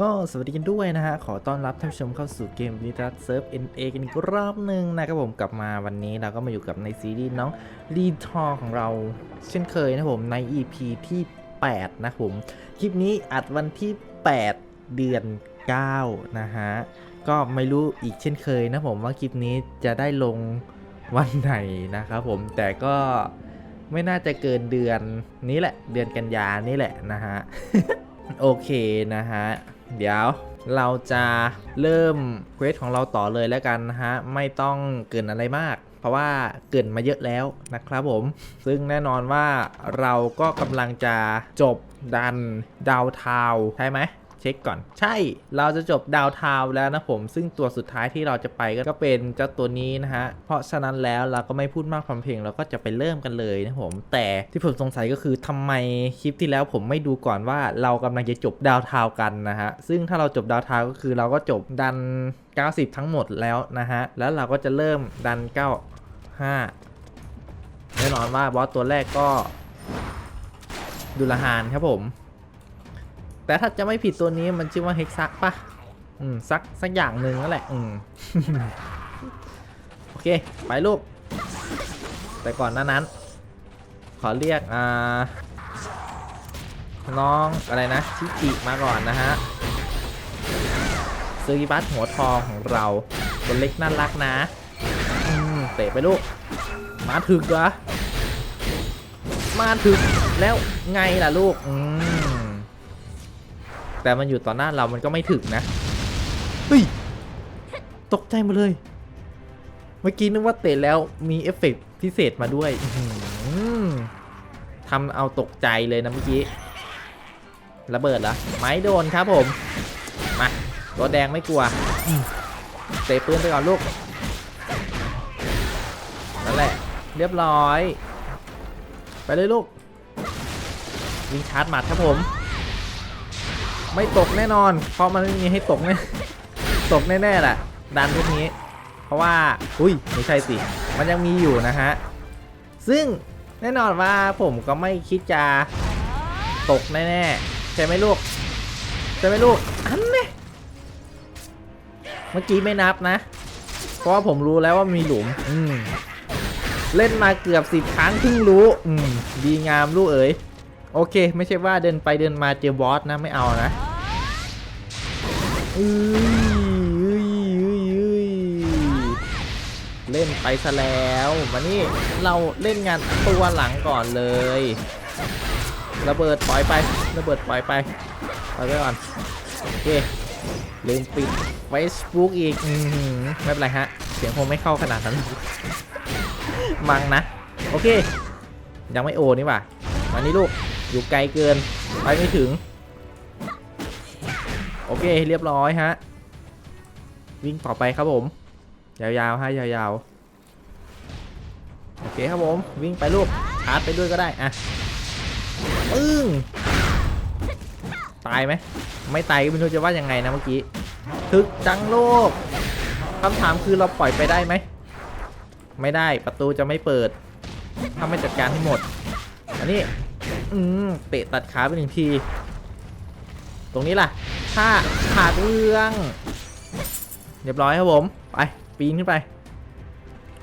ก็สวัสดีกันด้วยนะฮะ ขอต้อนรับท่านผู้ชมเข้าสู่เกมนิทัศเซิร์ฟ NA กันอีกรอบหนึ่งนะครับผมกลับมาวันนี้เราก็มาอยู่กับในซีรีส์น้องรีทอของเรา เช่นเคยนะผมใน EP ที่ 8 นะผมคลิปนี้อัดวันที่ 8 เดือน 9 นะฮะ ก็ไม่รู้อีกเช่นเคยนะผมว่าคลิปนี้จะได้ลงวันไหนนะครับผมแต่ก็ไม่น่าจะเกินเดือนนี้แหละ เดือนกันยานี่แหละนะฮะ โอเคนะฮะ เดี๋ยวเราจะเริ่มเควสของเราต่อเลยแล้วกันนะฮะ ไม่ต้องเกินอะไรมาก เพราะว่าเกินมาเยอะแล้วนะครับผม ซึ่งแน่นอนว่าเราก็กำลังจะจบดันดาวทาวใช่ไหม ช็คก่อน ใช่เราจะจบดาวทาวแล้วนะผม ซึ่งตัวสุดท้ายที่เราจะไปก็เป็นเจ้าตัวนี้นะฮะ เพราะฉะนั้นแล้วเราก็ไม่พูดมากความเพลงเราก็จะไปเริ่มกันเลยนะผม แต่ที่ผมสงสัยก็คือทำไมคลิปที่แล้วผมไม่ดูก่อนว่าเรากำลังจะจบดาวทาวกันนะฮะ ซึ่งถ้าเราจบดาวทาวก็คือเราก็จบดัน 90 ทั้งหมดแล้วนะฮะ แล้วเราก็จะเริ่มดัน 95แน่นอนว่าบอสตัวแรกก็ดุลหานครับผม แต่ถ้าจะไม่ผิดตัวนี้มันชื่อว่าเฮกซักปะอืมซักสักอย่างหนึ่งนั่นแหละ อืม โอเค ไปลูก แต่ก่อนหน้านั้น ขอเรียก อ่า น้องอะไรนะ ชิจิมาก่อนนะฮะซื้อบัสหัวทองของเราตัวเล็กน่ารักนะ อืม เตะไปลูก มาถึกเหรอ มาถึกแล้วไงล่ะลูก อืม แต่มันอยู่ต่อหน้าเรามันก็ไม่ถึกนะเฮ้ยตกใจมาเลย เมื่อกี้นึกว่าเตะแล้วมีเอฟเฟกต์พิเศษมาด้วยทำเอาตกใจเลยนะเมื่อกี้ระเบิดเหรอไม้โดนครับผม มาตัวแดงไม่กลัวเตะปืนไปก่อนลูกนั่นแหละ เรียบร้อย ไปเลยลูกวิ่งชาร์จหมัดครับผม ไม่ตกแน่นอน เพราะมันไม่มีให้ตกแน่ตกแน่ๆแหละดันพวกนี้ เพราะว่าอุ้ยไม่ใช่สิ มันยังมีอยู่นะฮะ ซึ่งแน่นอนว่าผมก็ไม่คิดจะตกแน่ๆใช่ไหมลูกใช่ไหมลูกอันนี้เมื่อกี้ไม่นับนะ เพราะว่าผมรู้แล้วว่ามีหลุม อืมเล่นมาเกือบสิบครั้งเพิ่งรู้ อืมดีงามลูกเอ๋ยโอเค ไม่ใช่ว่าเดินไปเดินมาเจอบอสนะไม่เอานะ อุ้ยอุ้ยอุ้ยอุ้ยเล่นไปซะแล้วมานี่เราเล่นงานตัวหลังก่อนเลยระเบิดปล่อยไประเบิดปล่อยไปปล่อยไปก่อนโอเคลืมปิด Facebook อีกอือหือไม่เป็นไรฮะ เสียงคงไม่เข้าขนาดนั้น มังนะ โอเค ยังไม่โอนี่ว่ามานี่ลูก อยู่ไกลเกิน ไปไม่ถึง โอเคเรียบร้อยฮะ วิ่งต่อไปครับผม ยาวๆฮะยาวๆ โอเคครับผม วิ่งไปลูกชาร์จไปด้วยก็ได้อะปึ้งตายไหมไม่ตายก็ไม่รู้จะว่ายังไงนะเมื่อกี้ทึกจังโลกคำถามคือเราปล่อยไปได้ไหม ไม่ได้ประตูจะไม่เปิด ถ้าไม่จัดการให้หมด อันนี้ อืมเตะตัดขาไปหนึ่งที ตรงนี้ล่ะ ถ้าขาดเรื่องเรียบร้อยครับผมไปปีนขึ้นไป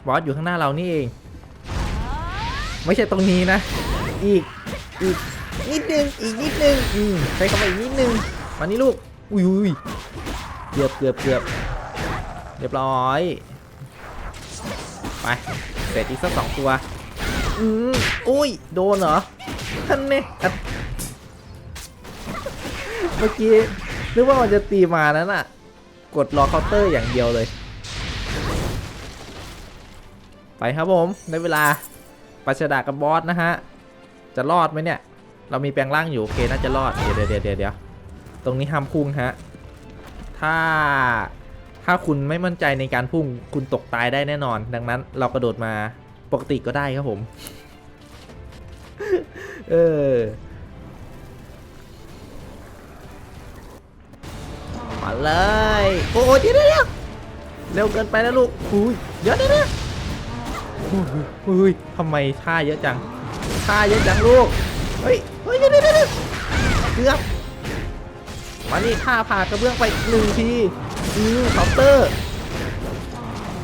บอสอยู่ข้างหน้าเรานี่เอง ไม่ใช่ตรงนี้นะ อีกอีกนิดนึงอีกนิดนึงอืมใช้คำว่าอีกนิดนึงมานี่ลูกอุ้ยอุ้ยเกือบเกือบเกือบเรียบร้อย ไปเสร็จอีกสักสองตัวอืมอุ้ยโดนเหรอท่านเนี่ยอะเมื่อกี้ นึกว่ามันจะตีมานั้นอะ กดรอเคาน์เตอร์อย่างเดียวเลย ไปครับผมได้เวลาปัชดากับบอสนะฮะ จะรอดไหมเนี่ย เรามีแปลงร่างอยู่โอเคน่าจะรอด เดี๋ยวเดี๋ยวเดี๋ยวเดี๋ยวตรงนี้ห้ามพุ่งฮะ ถ้าถ้าคุณไม่มั่นใจในการพุ่งคุณตกตายได้แน่นอน ดังนั้นเรากระโดดมาปกติก็ได้ครับผม เออ มาเลย โอ้โหเดี๋ยวเดี๋ยวเดี๋ยวเร็วเกินไปแล้วลูกอุ้ยเดี๋ยวเดี๋ยวเดี๋ยวอุ้ยอุ้ยทำไมท่าเยอะจังท่าเยอะจังลูก เฮ้ย เฮ้ยเดี๋ยวเดี๋ยวเดี๋ยเกือบมานี่ท่าผ่ากระเบื้องไปหนึ่งทีอือเคาน์เตอร์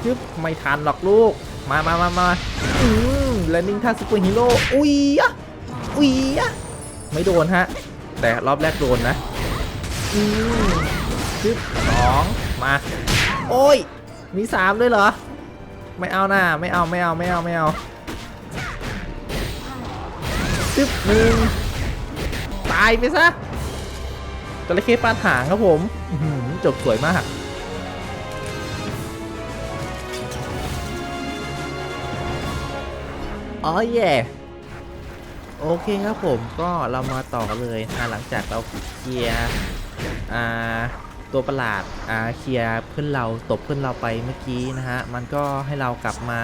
ยึบไม่ทันหรอกลูก มามามามาอืมแลนดิ้งท่าซูเปอร์ฮีโร่ อุ้ยอะอุ้ยอะไม่โดนฮะ แต่รอบแรกโดนนะ อืม ยึบสองมา โอ้ย มีสามด้วยเหรอ ไม่เอาหน้าไม่เอาไม่เอาไม่เอาไม่เอาจึ๊บหนึ่งตายไปซะจระเข้ปานหางครับผมจบสวยมาก อ๋อแย่โอเคครับผมก็เรามาต่อเลยนะหลังจากเราเคลียร์ อ่า ตัวประหลาดอ่าเคลียร์เพื่อนเราตบเพื่อนเราไปเมื่อกี้นะฮะมันก็ให้เรากลับมา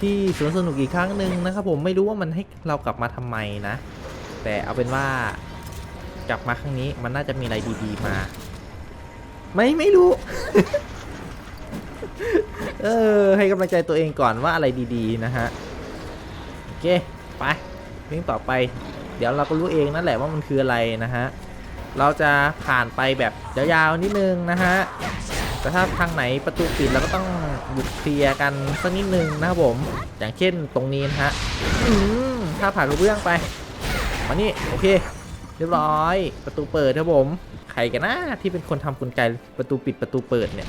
ที่สวนสนุกอีกครั้งหนึ่งนะครับผมไม่รู้ว่ามันให้เรากลับมาทำไมนะ แต่เอาเป็นว่ากลับมาครั้งนี้มันน่าจะมีอะไรดีๆมา ไม่ไม่รู้ เออให้กำลังใจตัวเองก่อนว่าอะไรดีๆนะฮะโอเคไปเรื่งต่อไป เดี๋ยวเราก็รู้เองนั่นแหละว่ามันคืออะไรนะฮะ เราจะผ่านไปแบบยาวๆนิดนึงนะฮะแต่ถ้าทางไหนประตูปิดเราก็ต้องบุกเคลียร์กันสักนิดนึงนะครับผม อย่างเช่นตรงนี้นะฮะถ้าผ่านกระเบื้องไปมานี่โอเค เรียบร้อย ประตูเปิดครับผม ใครกันนะที่เป็นคนทำกลไกประตูปิดประตูเปิดเนี่ย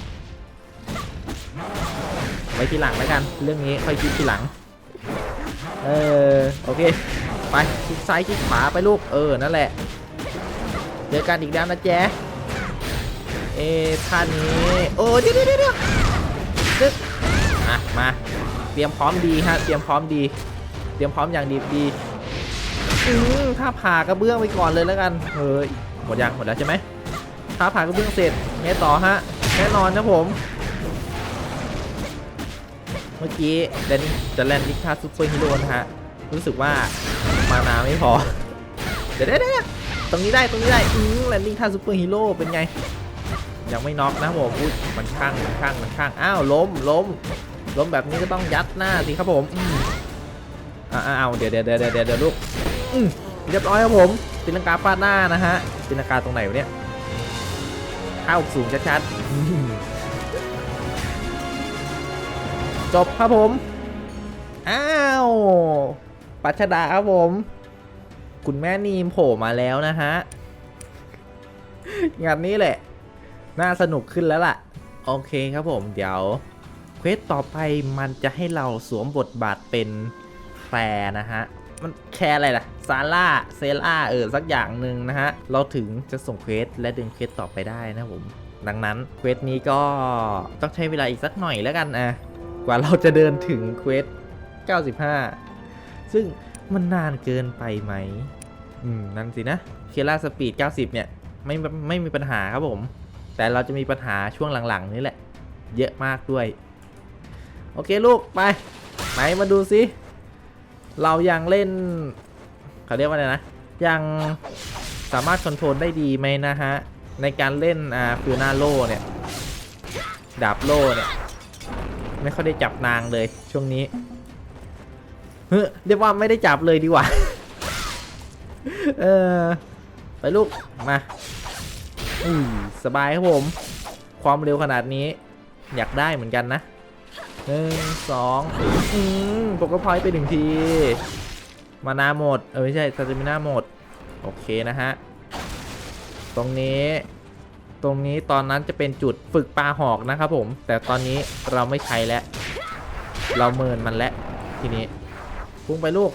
ไว้ทีหลังแล้วกัน เรื่องนี้ค่อยคิดทีหลัง เออโอเค ไปคลิกซ้ายคลิกขวาไปลูกเออนั่นแหละ เจอกันอีกแล้วนะแจ๊ะเอท่านี้ โอ้เดี๋ยวเดี๋ยวเดี๋ยวตึ๊กอะมาเตรียมพร้อมดีฮะเตรียมพร้อมดี เตรียมพร้อมอย่างดีดีอืมถ้าผ่ากระเบื้องไปก่อนเลยแล้วกันเฮ้ยหมดยังหมดแล้วใช่ไหมถ้าผ่ากระเบื้องเสร็จไงต่อฮะแน่นอนนะผม เมื่อกี้แดนจะแลนดิค่าซูเปอร์ฮีโร่นะฮะรู้สึกว่ามานาไม่พอเดี๋ยวเดี๋ยวเดี๋ยว ตรงนี้ได้ตรงนี้ได้อืมแลนดิ้งท่าซูเปอร์ฮีโร่เป็นไง ยังไม่น็อกนะผมมันข้างมันข้างมันข้างอ้าวล้มล้มล้มแบบนี้ก็ต้องยัดหน้าสิครับผมอ้าวเดี๋ยวเดี๋ยวเดี๋ยวเดี๋ยวลูกอืมเรียบร้อยครับผมตีลังกาฟาดหน้านะฮะตีลังกาตรงไหนวะเนี่ยข้าวสูงชัดๆจบครับผม อ้าว ปัชดาครับผม คุณแม่นีมโผล่มาแล้วนะฮะ งานนี้แหละ น่าสนุกขึ้นแล้วล่ะ โอเคครับผม เดี๋ยวเควสต่อไปมันจะให้เราสวมบทบาทเป็นแฟร์นะฮะ มันแค่อะไรล่ะ ซาร่า เซล่า เออ สักอย่างหนึ่งนะฮะ เราถึงจะส่งเควสและดึงเควสต่อไปได้นะผม ดังนั้นเควสนี้ก็ต้องใช้เวลาอีกสักหน่อยแล้วกันอะ กว่าเราจะเดินถึงเควส 95 ซึ่ง มันนานเกินไปไหม อืม นั่นสินะเคล่าสปีด 90 เนี่ย ไม่ไม่มีปัญหาครับผม แต่เราจะมีปัญหาช่วงหลังๆ นี่แหละ เยอะมากด้วย โอเคลูกไป ไหนมาดูสิเรายังเล่นเขาเรียกว่าอะไรนะ ยังสามารถคอนโทรลได้ดีไหมนะฮะ ในการเล่นอ่าฟิวนาโลเนี่ย ดาบโลเนี่ย ไม่ค่อยได้จับนางเลยช่วงนี้ เฮ้ยเรียกว่าไม่ได้จับเลยดีกว่า เออ ไปลูก มาอืมสบายครับผม ความเร็วขนาดนี้ อยากได้เหมือนกันนะหนึ่งสองอืมปกพอยไปหนึ่งที มานาหมด เออไม่ใช่ซาจิมินาหมด โอเคนะฮะ ตรงนี้ ตรงนี้ตอนนั้นจะเป็นจุดฝึกปลาหอกนะครับผม แต่ตอนนี้เราไม่ใช้แล้ว เราเมินมันแล้วทีนี้ พุ่งไปลูก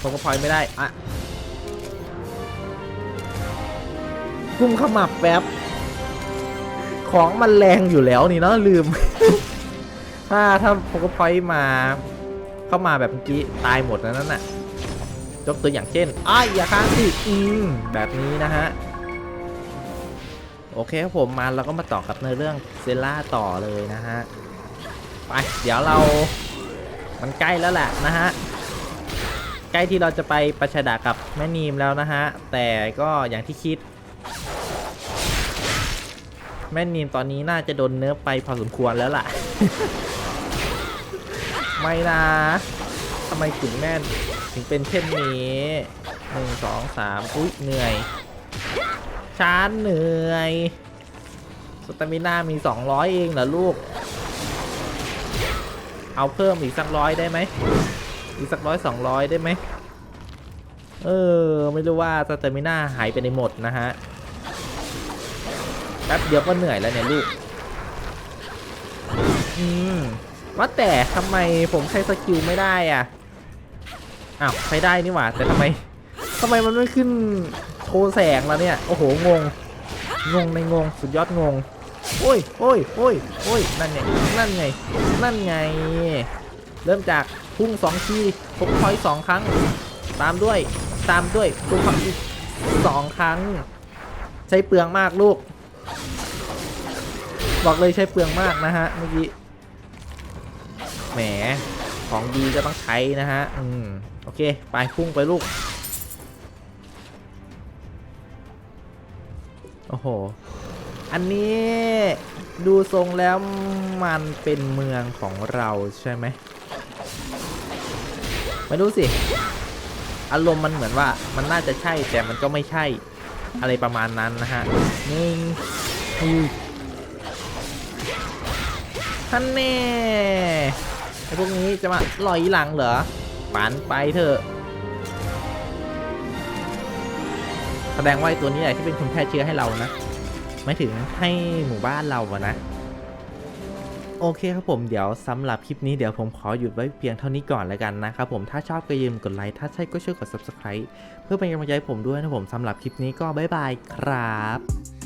ผมก็พลอยไม่ได้อะพุ่งขมับแป๊บ ของมันแรงอยู่แล้วนี่เนาะลืม ถ้าถ้าโปกพอยมา เข้ามาแบบเมื่อกี้ตายหมดแล้วนั่นน่ะยกตัวอย่างเช่นอ้ายอย่าค้างสิอืมแบบนี้นะฮะ โอเคครับผมมาเราก็มาต่อกับในเรื่องเซล่าต่อเลยนะฮะ ไป เดี๋ยวเรา มันใกล้แล้วแหละนะฮะใกล้ที่เราจะไปประชดากับแม่นีมแล้วนะฮะ แต่ก็อย่างที่คิด แม่นีมตอนนี้น่าจะโดนเนื้อไปพอสมควรแล้วล่ะ ไม่นะทำไมถึงแม่นถึงเป็นเช่นนี้หนึ่งสองสามอุ้ยเหนื่อยช้าเหนื่อยสตามิน่ามี 200 เองเหรอลูก เอาเพิ่มอีกสักร้อยได้ไหมอีกสักร้อยสองร้อยได้ไหมเออ ไม่รู้ว่าสเตมิน่าหายไปในหมดนะฮะแป๊บเดียวก็เหนื่อยแล้วเนี่ยลูก อืม ว่าแต่ทำไมผมใช้สกิลไม่ได้อะ อ้าวใช้ได้นี่หว่า แต่ทำไมทำไมมันไม่ขึ้นโชว์แสงแล้วเนี่ย โอ้โห งง งงในงง สุดยอดงง โอ้ยโอ้ยโอ้ยโอ้ยนั่นไงนั่นไงนั่นไง เริ่มจากพุ่งสองทีพบพอยสองครั้ง ตามด้วยตามด้วยพุ่งอยอีกสองครั้ง ใช้เปลืองมากลูก บอกเลยใช้เปลืองมากนะฮะเมื่อกี้แหมของดีก็ต้องใช้นะฮะอืมโอเคไปพุ่งไปลูกโอ้โห อันนี้ดูทรงแล้วมันเป็นเมืองของเราใช่ไหมไม่รู้สิ อารมณ์มันเหมือนว่ามันน่าจะใช่แต่มันก็ไม่ใช่อะไรประมาณนั้นนะฮะหนึ่งท่านแน่ไอพวกนี้จะมาลอยหลังเหรอปันไปเถอะ แสดงว่าไอตัวนี้แหละที่เป็นคนแพร่เชื้อให้เรานะ ไม่ถึงให้หมู่บ้านเราอะนะ โอเคครับผมเดี๋ยวสำหรับคลิปนี้เดี๋ยวผมขอหยุดไว้เพียงเท่านี้ก่อนแล้วกันนะครับผมถ้าชอบก็ยืมกดไลค์ถ้าใช่ก็ช่วยกด subscribe เพื่อเป็นกำลังใจผมด้วยนะผมสำหรับคลิปนี้ก็บ๊ายบายครับ